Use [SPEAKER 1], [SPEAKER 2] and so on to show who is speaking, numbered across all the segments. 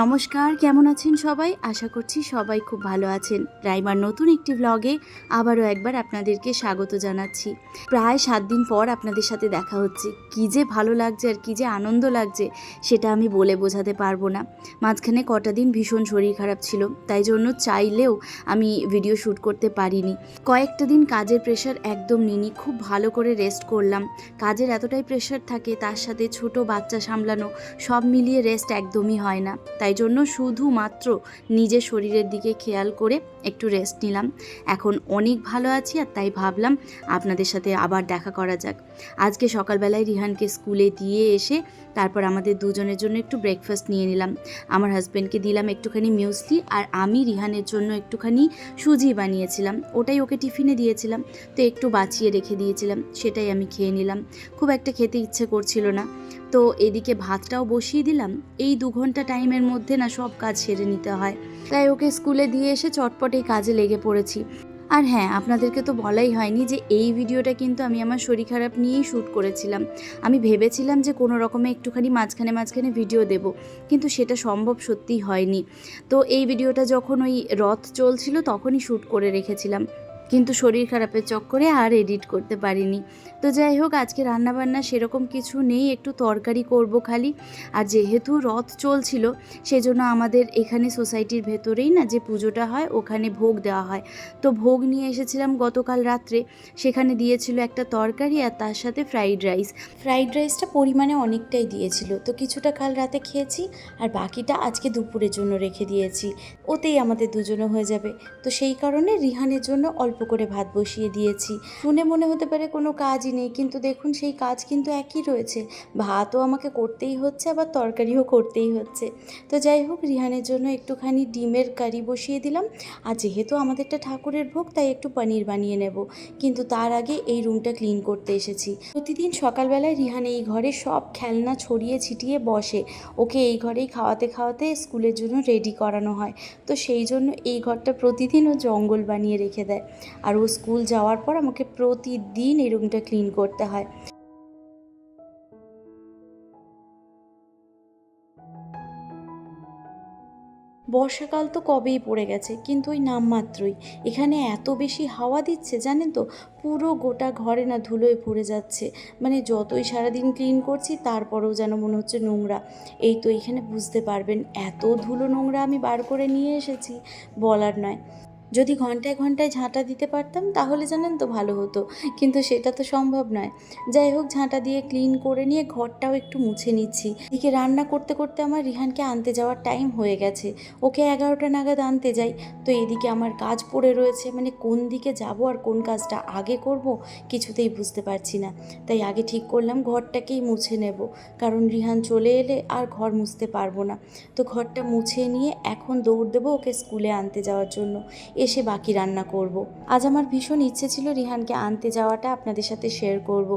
[SPEAKER 1] নমস্কার, কেমন আছেন সবাই? আশা করছি সবাই খুব ভালো আছেন। রাইমার নতুন একটি ব্লগে আবারও একবার আপনাদেরকে স্বাগত জানাচ্ছি। প্রায় সাত দিন পর আপনাদের সাথে দেখা হচ্ছে। কী যে ভালো লাগছে আর কী যে আনন্দ লাগছে, সেটা আমি বলে বোঝাতে পারব না। মাঝখানে কটা দিন ভীষণ শরীর খারাপ ছিল, তাই জন্য চাইলেও আমি ভিডিও শ্যুট করতে পারিনি। কয়েকটা দিন কাজের প্রেশার একদম নিনি খুব ভালো করে রেস্ট করলাম। কাজের এতটাই প্রেশার থাকে, তার সাথে ছোট বাচ্চা সামলানো, সব মিলিয়ে রেস্ট একদমই হয় না। তাই জন্য শুধুমাত্র নিজের শরীরের দিকে খেয়াল করে একটু রেস্ট নিলাম। এখন অনেক ভালো আছি আর তাই ভাবলাম আপনাদের সাথে আবার দেখা করা যাক। আজকে সকালবেলায় রিহানকে স্কুলে দিয়ে এসে তারপর আমাদের দুজনের জন্য একটু ব্রেকফাস্ট নিয়ে নিলাম। আমার হাজব্যান্ডকে দিলাম একটুখানি মিউসলি আর আমি রিহানের জন্য একটুখানি সুজি বানিয়েছিলাম। ওটাই ওকে টিফিনে দিয়েছিলাম। তো একটু বাঁচিয়ে রেখে দিয়েছিলাম। সেটাই আমি খেয়ে নিলাম। খুব একটা খেতে ইচ্ছে করছিল না। তো এদিকে ভাতটাও বসিয়ে দিলাম। এই দু ঘণ্টা টাইমের মধ্যে না সব কাজ সেরে নিতে হয়। তাই ওকে স্কুলে দিয়ে এসে চটপট কাজে লেগে পড়েছি। আর হ্যাঁ আপনাদেরকে তো বলাই হয়নি যে এই ভিডিওটা কিন্তু আমি আমার শরীর খারাপ নিয়েই শ্যুট করেছিলাম। আমি ভেবেছিলাম যে কোনো রকমে একটুখানি মাঝখানে মাঝখানে ভিডিও দেব, কিন্তু সেটা সম্ভব সত্যিই হয়নি। তো এই ভিডিওটা যখন ওই রথ চলছিল তখনই শ্যুট করে রেখেছিলাম। কিন্তু শরীর খারাপের চক্করে আর এডিট করতে পারিনি। তো যাই হোক, আজকে রান্নাবান্না সেরকম কিছু নেই, একটু তরকারি করব খালি। আর যেহেতু রথ চলছিল, সেজন্য আমাদের এখানে সোসাইটির ভেতরেই না যে পুজোটা হয়, ওখানে ভোগ দেওয়া হয়। তো ভোগ নিয়ে এসেছিলাম গতকাল রাত্রে। সেখানে দিয়েছিল একটা তরকারি আর তার সাথে ফ্রাইড রাইস ফ্রাইড রাইসটা পরিমাণে অনেকটাই দিয়েছিল। তো কিছুটা কাল রাতে খেয়েছি, আর বাকিটা আজকে দুপুরের জন্য রেখে দিয়েছি। ওতেই আমাদের দুজনে হয়ে যাবে। তো সেই কারণে রিহানের জন্য অল্প করে ভাত বসিয়ে দিয়েছি। শুনে মনে হতে পারে কোনো কাজই নেই, কিন্তু দেখুন সেই কাজ কিন্তু একই রয়েছে। ভাতও আমাকে করতেই হচ্ছে, আবার তরকারিও করতেই হচ্ছে। তো যাই হোক, রিহানের জন্য একটুখানি ডিমের কারি বসিয়ে দিলাম। আর যেহেতু আমাদেরটা ঠাকুরের ভোগ, তাই একটু পনির বানিয়ে নেব। কিন্তু তার আগে এই রুমটা ক্লিন করতে এসেছি। প্রতিদিন সকালবেলায় রিহান এই ঘরে সব খেলনা ছড়িয়ে ছিটিয়ে বসে। ওকে এই ঘরেই খাওয়াতে খাওয়াতে স্কুলের জন্য রেডি করানো হয়। তো সেই জন্য এই ঘরটা প্রতিদিন ও জঙ্গল বানিয়ে রেখে দেয়। আর ও স্কুল যাওয়ার পর আমাকে প্রতিদিন এই রুমটা ক্লিন করতে হয়। বর্ষাকাল তো কবেই পড়ে গেছে, কিন্তু ওই নামমাত্রই। এখানে এত বেশি হাওয়া দিচ্ছে, জানেন তো? পুরো গোটা ঘরে না ধুলোয় ভরে যাচ্ছে। মানে যতই সারাদিন ক্লিন করছি, তারপরেও যেন মনে হচ্ছে নোংরা। এই তো এখানে বুঝতে পারবেন, এত ধুলো নোংরা আমি বার করে নিয়ে এসেছি, বলার নয়। যদি ঘন্টায় ঘন্টায় ঝাঁটা দিতে পারতাম, তাহলে জানেন তো ভালো হতো। কিন্তু সেটা তো সম্ভব নয়। যাই হোক, ঝাঁটা দিয়ে ক্লিন করে নিয়ে ঘরটাও একটু মুছে নিচ্ছি। এদিকে রান্না করতে করতে আমার রিহানকে আনতে যাওয়ার টাইম হয়ে গেছে। ওকে এগারোটা নাগাদ আনতে যাই। তো এদিকে আমার কাজ পড়ে রয়েছে। মানে কোন দিকে যাব আর কোন কাজটা আগে করব কিছুতেই বুঝতে পারছি না। তাই আগে ঠিক করলাম, ঘরটাকেই মুছে নেব। কারণ রিহান চলে এলে আর ঘর মুছতে পারব না। তো ঘরটা মুছে নিয়ে এখন দৌড় দেবো ওকে স্কুলে আনতে যাওয়ার জন্য। এসে বাকি রান্না করব। আজ আমার ভীষণ ইচ্ছে ছিল রিহানকে আনতে যাওয়াটা আপনাদের সাথে শেয়ার করব।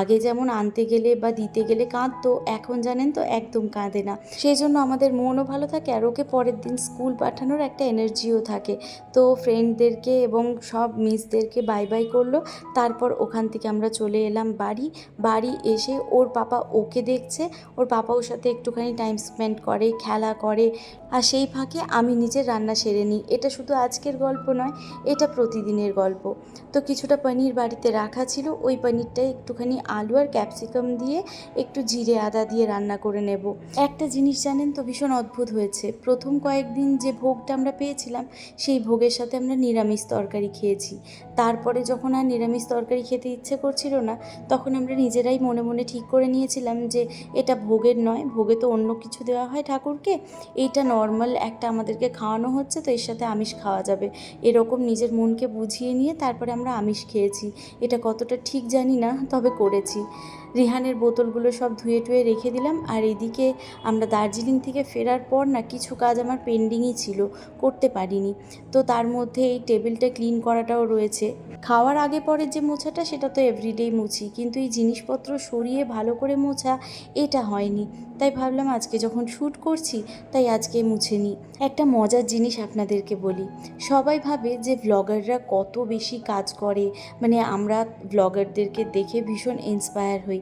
[SPEAKER 1] আগে যেমন আনতে গেলে বা দিতে গেলে কাঁদতো, এখন জানেন তো একদম কাঁদে না। সেই জন্য আমাদের মনও ভালো থাকে আর ওকে পরের দিন স্কুল পাঠানোর একটা এনার্জিও থাকে। তো ফ্রেন্ডদেরকে এবং সব মিসদেরকে বাই বাই করল। তারপর ওখান থেকে আমরা চলে এলাম বাড়ি। বাড়ি এসে ওর পাপা ওকে দেখছে। ওর পাপা ওর সাথে একটুখানি টাইম স্পেন্ড করে, খেলা করে। আর সেই ফাঁকে আমি নিজের রান্না সেরে নিই। এটা শুধু আজকের গল্প নয়, এটা প্রতিদিনের গল্প। তো কিছুটা পনির বাড়িতে রাখা ছিল, ওই পনিরটাই একটুখানি আলু আর ক্যাপসিকাম দিয়ে একটু জিরে আদা দিয়ে রান্না করে নেব। একটা জিনিস জানেন তো, ভীষণ অদ্ভুত হয়েছে। প্রথম কয়েকদিন যে ভোগটা আমরা পেয়েছিলাম, সেই ভোগের সাথে আমরা নিরামিষ তরকারি খেয়েছি। তারপরে যখন আর নিরামিষ তরকারি খেতে ইচ্ছে করছিল না, তখন আমরা নিজেরাই মনে মনে ঠিক করে নিয়েছিলাম যে এটা ভোগের নয়, ভোগে তো অন্য কিছু দেওয়া হয় ঠাকুরকে। এইটা নর্মাল একটা আমাদেরকে খাওয়ানো হচ্ছে, তো এর সাথে আমিষ খাওয়া যাবে। এরকম নিজের মনকে বুঝিয়ে নিয়ে তারপরে আমরা আমিষ খেয়েছি। এটা কতটা ঠিক জানি না, তবে করেছি। রিহানের বোতলগুলো সব ধুয়ে টুয়ে রেখে দিলাম। আর এদিকে আমরা দার্জিলিং থেকে ফেরার পর না কিছু কাজ আমার পেন্ডিংই ছিল, করতে পারিনি। তো তার মধ্যে এই টেবিলটা ক্লিন করাটাও রয়েছে। খাওয়ার আগে পরে যে মোছাটা, সেটা তো এভরিডেই মুছি। কিন্তু এই জিনিসপত্র সরিয়ে ভালো করে মোছা, এটা হয়নি। তাই ভাবলাম আজকে যখন শ্যুট করছি, তাই আজকে মুছে নিই। একটা মজার জিনিস আপনাদেরকে বলি। সবাই ভাবে যে ব্লগাররা কত বেশি কাজ করে। মানে আমরা ব্লগারদেরকে দেখে ভীষণ ইন্সপায়ার হই।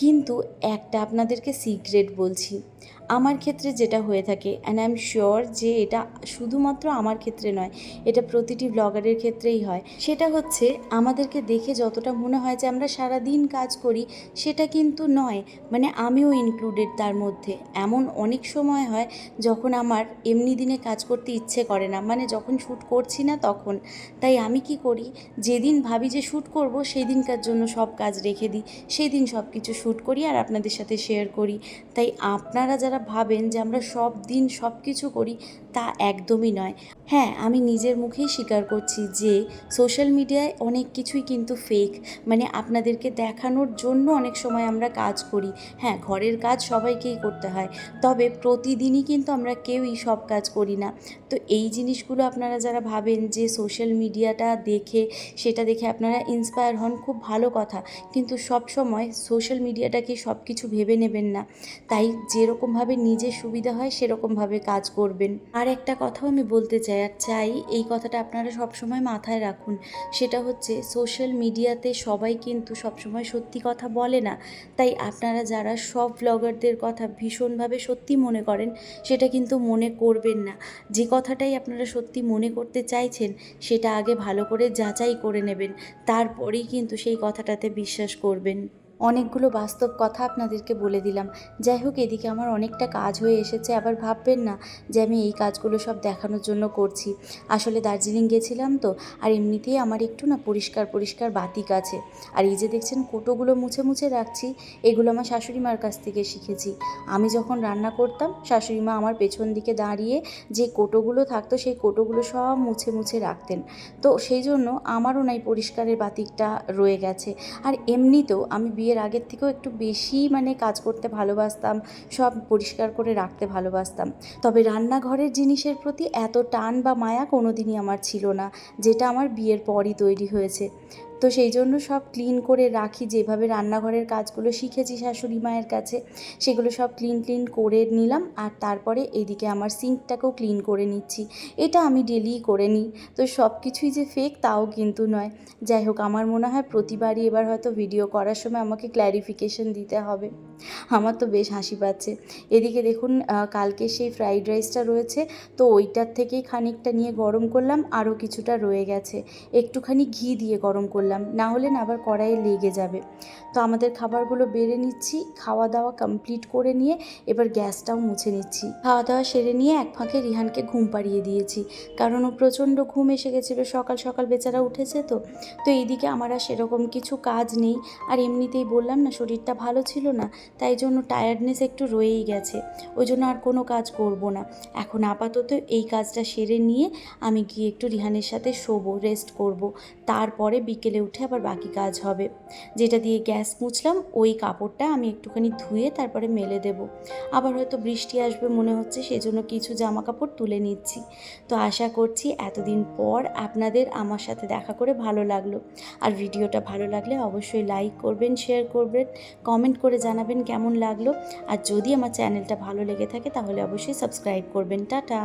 [SPEAKER 1] কিন্তু একটা আপনাদেরকে সিক্রেট বলছি। আমার ক্ষেত্রে যেটা হয়ে থাকে অ্যান্ড আই এম শিওর যে এটা শুধুমাত্র আমার ক্ষেত্রে নয়, এটা প্রতিটি ব্লগারের ক্ষেত্রেই হয়। সেটা হচ্ছে, আমাদেরকে দেখে যতটা মনে হয় যে আমরা সারা দিন কাজ করি, সেটা কিন্তু নয়। মানে আমিও ইনক্লুডেড তার মধ্যে। এমন অনেক সময় হয় যখন আমার এমনি দিনে কাজ করতে ইচ্ছে করে না। মানে যখন শ্যুট করছি না তখন। তাই আমি কি করি? যেদিন ভাবি যে শ্যুট করব সেই দিনকার জন্য সব কাজ রেখে দিই। সেই দিন সব কিছু শ্যুট করি আর আপনাদের সাথে শেয়ার করি। তাই আপনারা যারা ভাবেন যে আমরা সব দিন সব কিছু করি, তা একদমই নয়। হ্যাঁ আমি নিজের মুখেই স্বীকার করছি যে সোশ্যাল মিডিয়ায় অনেক কিছুই কিন্তু ফেক মানে আপনাদেরকে দেখানোর জন্য অনেক সময় আমরা কাজ করি। হ্যাঁ ঘরের কাজ সবাইকেই করতে হয়। তবে প্রতিদিনই কিন্তু আমরা কেউই সব কাজ করি না। তো এই জিনিসগুলো আপনারা যারা ভাবেন যে সোশ্যাল মিডিয়াটা দেখে, সেটা দেখে আপনারা ইন্সপায়ার হন, খুব ভালো কথা। কিন্তু সব সময় সোশ্যাল মিডিয়াটাকে সব কিছু ভেবে নেবেন না? তাই যেরকমভাবে নিজের সুবিধা হয়, সেরকমভাবে কাজ করবেন। আর একটা কথাও আমি বলতে চাই আর চাই এই কথাটা আপনারা সবসময় মাথায় রাখুন। সেটা হচ্ছে সোশ্যাল মিডিয়াতে সবাই কিন্তু সবসময় সত্যি কথা বলে না। তাই আপনারা যারা সব ব্লগারদের কথা ভীষণভাবে সত্যি মনে করেন, সেটা কিন্তু মনে করবেন না। যে কথাটাই আপনারা সত্যি মনে করতে চাইছেন, সেটা আগে ভালো করে যাচাই করে নেবেন। তারপরেই কিন্তু সেই কথাটাতে বিশ্বাস করবেন। অনেকগুলো বাস্তব কথা আপনাদেরকে বলে দিলাম। যাই হোক, এদিকে আমার অনেকটা কাজ হয়ে এসেছে, আবার ভাববেন না যে আমি এই কাজগুলো সব দেখানোর জন্য করছি। আসলে দার্জিলিং গেছিলাম তো, আর এমনিতেই আমার একটু না পরিষ্কার পরিষ্কার বাতিক আছে। আর এই যে দেখছেন কোটোগুলো মুছে মুছে রাখছি, এগুলো আমার শাশুড়ি মার কাছ থেকে শিখেছি। আমি যখন রান্না করতাম শাশুড়ি মা আমার পেছন দিকে দাঁড়িয়ে যে কোটোগুলো থাকতো, সেই কোটোগুলো সব মুছে মুছে রাখতেন। তো সেই জন্য আমারও নাই পরিষ্কারের বাতিকটা রয়ে গেছে। আর এমনিতেও আমি বিয়ের আগের থেকেও একটু বেশি মানে কাজ করতে ভালোবাসতাম, সব পরিষ্কার করে রাখতে ভালোবাসতাম। তবে রান্নাঘরের জিনিসের প্রতি এত টান বা মায়া কোনোদিনই আমার ছিল না, যেটা আমার বিয়ের পরই তৈরি হয়েছে। তো সেই জন্য সব ক্লিন করে রাখি, যেভাবে রান্নাঘরের কাজগুলো শিখেছি শাশুড়ি মায়ের কাছে, সেগুলো সব ক্লিন ক্লিন করে নিলাম। আর তারপরে এইদিকে আমার সিঙ্কটাকেও ক্লিন করে নিচ্ছি। এটা আমি ডেলিই করে নিই। তো সব কিছুই যে ফেক তাও কিন্তু নয়। যাই হোক, আমার মনে হয় প্রতিবারই এবার হয়তো ভিডিও করার সময় আমাকে ক্ল্যারিফিকেশন দিতে হবে। আমার তো বেশ হাসি পাচ্ছে। এদিকে দেখুন কালকে সেই ফ্রাইড রাইসটা রয়েছে। তো ওইটার থেকেই খানিকটা নিয়ে গরম করলাম। আরও কিছুটা রয়ে গেছে। একটুখানি ঘি দিয়ে গরম করলাম না হলে না আবার কড়াইয়ে লেগে যাবে। তো আমাদের খাবারগুলো বেড়ে নিচ্ছি খাওয়া দাওয়া কমপ্লিট করে নিয়ে এবার গ্যাসটাও মুছে নিচ্ছি। খাওয়া দাওয়া সেরে নিয়ে এক ফাঁকে রিহানকে ঘুম পাড়িয়ে দিয়েছি, কারণ ও প্রচণ্ড ঘুম এসে গেছিল, সকাল সকাল বেচারা উঠেছে তো। তো এইদিকে আমার আর সেরকম কিছু কাজ নেই, আর এমনিতেই বললাম না, শরীরটা ভালো ছিল না, তাই জন্য টায়ার্ডনেস একটু রয়েই গেছে। ওই জন্য আর কোনো কাজ করব না। এখন আপাতত এই কাজটা সেরে নিয়ে আমি গিয়ে একটু রিহানের সাথে শোবো রেস্ট করব। তারপরে বিকেলে উঠে আবার বাকি কাজ হবে। যেটা দিয়ে গ্যাস মুছলাম, ওই কাপড়টা আমি একটুখানি ধুয়ে তারপরে মেলে দেব। আবার হয়তো বৃষ্টি আসবে মনে হচ্ছে, সেজন্য কিছু জামা কাপড় তুলে নিচ্ছি। তো আশা করছি এতদিন পর আপনাদের আমার সাথে দেখা করে ভালো লাগল। আর ভিডিওটা ভালো লাগলে অবশ্যই লাইক করবেন, শেয়ার করবেন, কমেন্ট করে জানাবেন কেমন লাগল। আর যদি আমার চ্যানেলটা ভালো লেগে থাকে, তাহলে অবশ্যই সাবস্ক্রাইব করবেন। টাটা।